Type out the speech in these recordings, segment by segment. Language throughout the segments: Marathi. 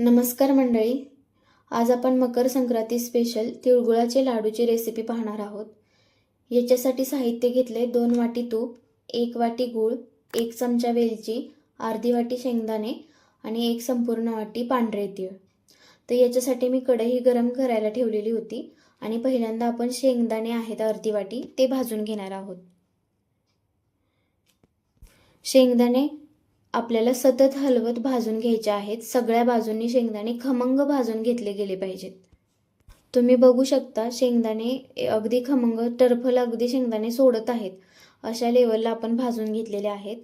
नमस्कार मंडळी. आज आपण मकर संक्रांती स्पेशल तिळगुळाचे लाडूची रेसिपी पाहणार आहोत. याच्यासाठी साहित्य घेतले दोन वाटी तूप एक वाटी गूळ एक चमचा वेलची अर्धी वाटी शेंगदाणे आणि एक संपूर्ण वाटी पांढरे तीळ. तर याच्यासाठी मी कढई गरम करायला ठेवलेली होती आणि पहिल्यांदा आपण शेंगदाणे आहेत अर्धी वाटी ते भाजून घेणार आहोत. शेंगदाणे आपल्याला सतत हलवत भाजून घ्यायचे आहेत. सगळ्या बाजूंनी शेंगदाणे खमंग भाजून घेतले गेले पाहिजेत. तुम्ही बघू शकता शेंगदाणे अगदी खमंग टरफल अगदी शेंगदाणे सोडत आहेत. अशा लेवलला आपण भाजून घेतलेले आहेत.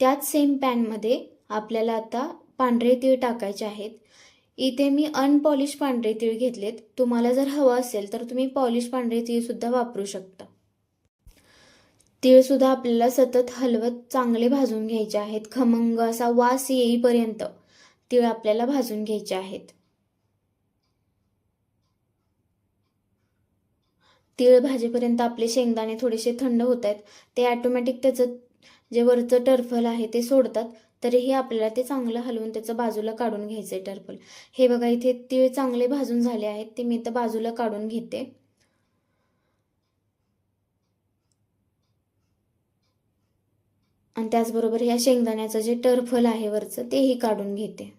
त्याच सेम पॅनमध्ये आपल्याला आता पांढरे तीळ टाकायचे आहेत. इथे मी अनपॉलिश पांढरे तीळ घेतलेत. तुम्हाला जर हवं असेल तर तुम्ही पॉलिश पांढरे तीळ सुद्धा वापरू शकता. तीळसुद्धा आपल्याला सतत हलवत चांगले भाजून घ्यायचे आहेत. खमंग असा वास येईपर्यंत तीळ आपल्याला भाजून घ्यायचे आहेत. तीळ भाजेपर्यंत आपले शेंगदाणे थोडेसे थंड होत आहेत. ते ॲटोमॅटिक त्याचं जे वरचं टर्फल आहे ते सोडतात. तरीही आपल्याला ते चांगलं हलवून त्याचं बाजूला काढून घ्यायचं आहे टर्फल. हे बघा इथे तीळ चांगले भाजून झाले आहेत. ते मी तर बाजूला काढून घेते. आणि त्याचबरोबर ह्या शेंगदाण्याचं जे टरफल आहे वरचं तेही काढून घेते.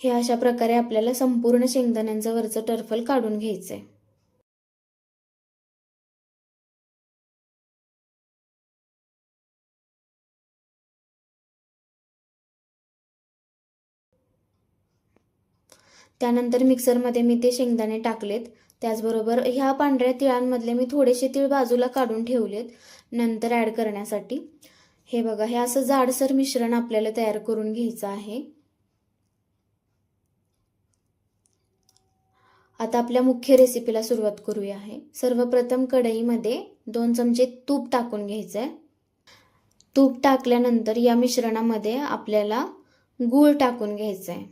हे अशा प्रकारे आपल्याला संपूर्ण शेंगदाण्यांचं वरचं टरफल काढून घ्यायचंय. त्यानंतर मिक्सरमध्ये मी ते शेंगदाणे टाकलेत. त्याचबरोबर ह्या पांढऱ्या तिळांमधले मी थोडेसे तीळ बाजूला काढून ठेवलेत नंतर ॲड करण्यासाठी. हे बघा हे असं जाडसर मिश्रण आपल्याला तयार करून घ्यायचं आहे. आता आपल्या मुख्य रेसिपीला सुरुवात करूया आहे सर्वप्रथम कढईमध्ये दोन चमचे तूप टाकून घ्यायचं आहे तूप टाकल्यानंतर या मिश्रणामध्ये आपल्याला गूळ टाकून घ्यायचं आहे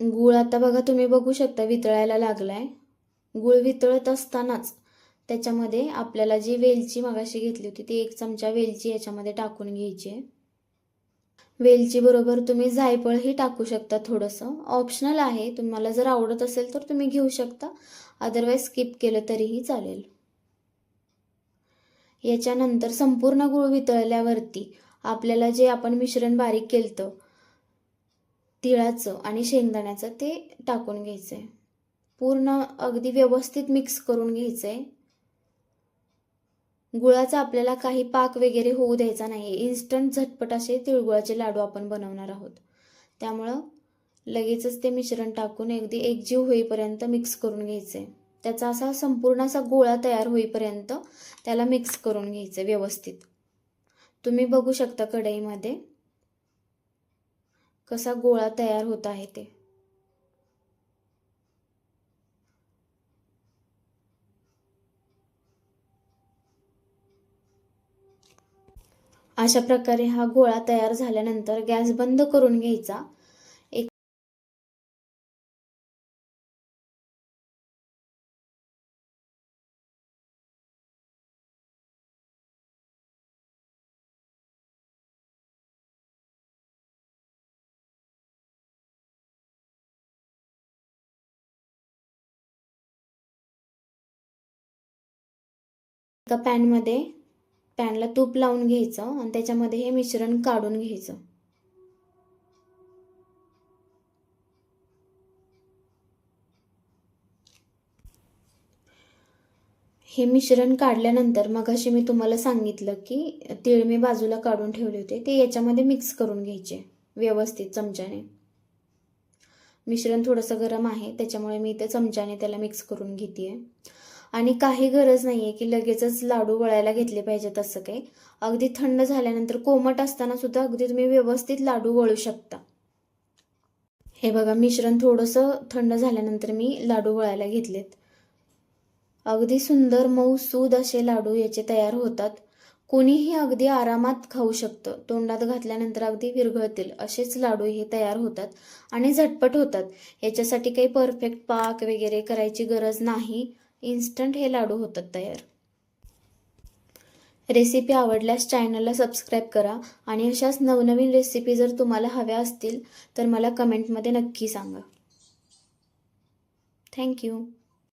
गूळ आता बघा तुम्ही बघू शकता वितळायला लागला आहे गूळ वितळत असतानाच त्याच्यामध्ये आपल्याला जी वेलची मगाशी घेतली होती ती एक चमचा वेलची याच्यामध्ये टाकून घ्यायची. आहे वेलचीबरोबर तुम्ही जायफळही टाकू शकता थोडंसं. ऑप्शनल आहे तुम्हाला जर आवडत असेल तर तुम्ही घेऊ शकता. अदरवाईज स्किप केलं तरीही चालेल. याच्यानंतर संपूर्ण गूळ वितळल्यावरती आपल्याला जे आपण मिश्रण बारीक केलं तिळाचं आणि शेंगदाण्याचं ते टाकून घ्यायचं आहे पूर्ण अगदी व्यवस्थित मिक्स करून घ्यायचं आहे गुळाचा आपल्याला काही पाक वगैरे होऊ द्यायचा नाही इन्स्टंट झटपट असे तिळगुळाचे लाडू आपण बनवणार आहोत. त्यामुळं लगेचच ते मिश्रण टाकून अगदी एकजीव होईपर्यंत मिक्स करून घ्यायचं आहे त्याचा असा संपूर्ण असा गोळा तयार होईपर्यंत त्याला मिक्स करून घ्यायचं व्यवस्थित. तुम्ही बघू शकता कढईमध्ये. कसा गोळा तयार होत आहे ते. अशा प्रकारे हा गोळा तयार झाल्यानंतर गॅस बंद करून घ्यायचा. एका पॅनमध्ये पॅनला तूप लावून घ्यायचं आणि त्याच्यामध्ये हे मिश्रण काढून घ्यायचं. हे मिश्रण काढल्यानंतर मग असे मी तुम्हाला सांगितलं की तीळ मी बाजूला काढून ठेवले होते. ते याच्यामध्ये मिक्स करून घ्यायचे व्यवस्थित चमच्याने. मिश्रण थोडंसं गरम आहे त्याच्यामुळे मी इथे चमच्याने त्याला मिक्स करून घेते आणि काही गरज नाही आहे की लगेचच लाडू वळायला घेतले पाहिजेत असं काही. अगदी थंड झाल्यानंतर कोमट असताना सुद्धा अगदी तुम्ही व्यवस्थित लाडू वळू शकता. हे बघा मिश्रण थोडंसं थंड झाल्यानंतर मी लाडू वळायला घेतलेत. अगदी सुंदर मऊ सूद असे लाडू याचे तयार होतात. कोणीही अगदी आरामात खाऊ शकतं. तोंडात घातल्यानंतर अगदी विरघळतील. असेच लाडू हे तयार होतात आणि झटपट होतात. याच्यासाठी काही परफेक्ट पाक वगैरे करायची गरज नाही. इन्स्टंट हे लाडू होतात तयार. रेसिपी आवडल्यास चॅनलला सबस्क्राईब करा आणि अशाच नवनवीन रेसिपी जर तुम्हाला हव्या असतील तर मला कमेंटमध्ये नक्की सांगा. थँक्यू.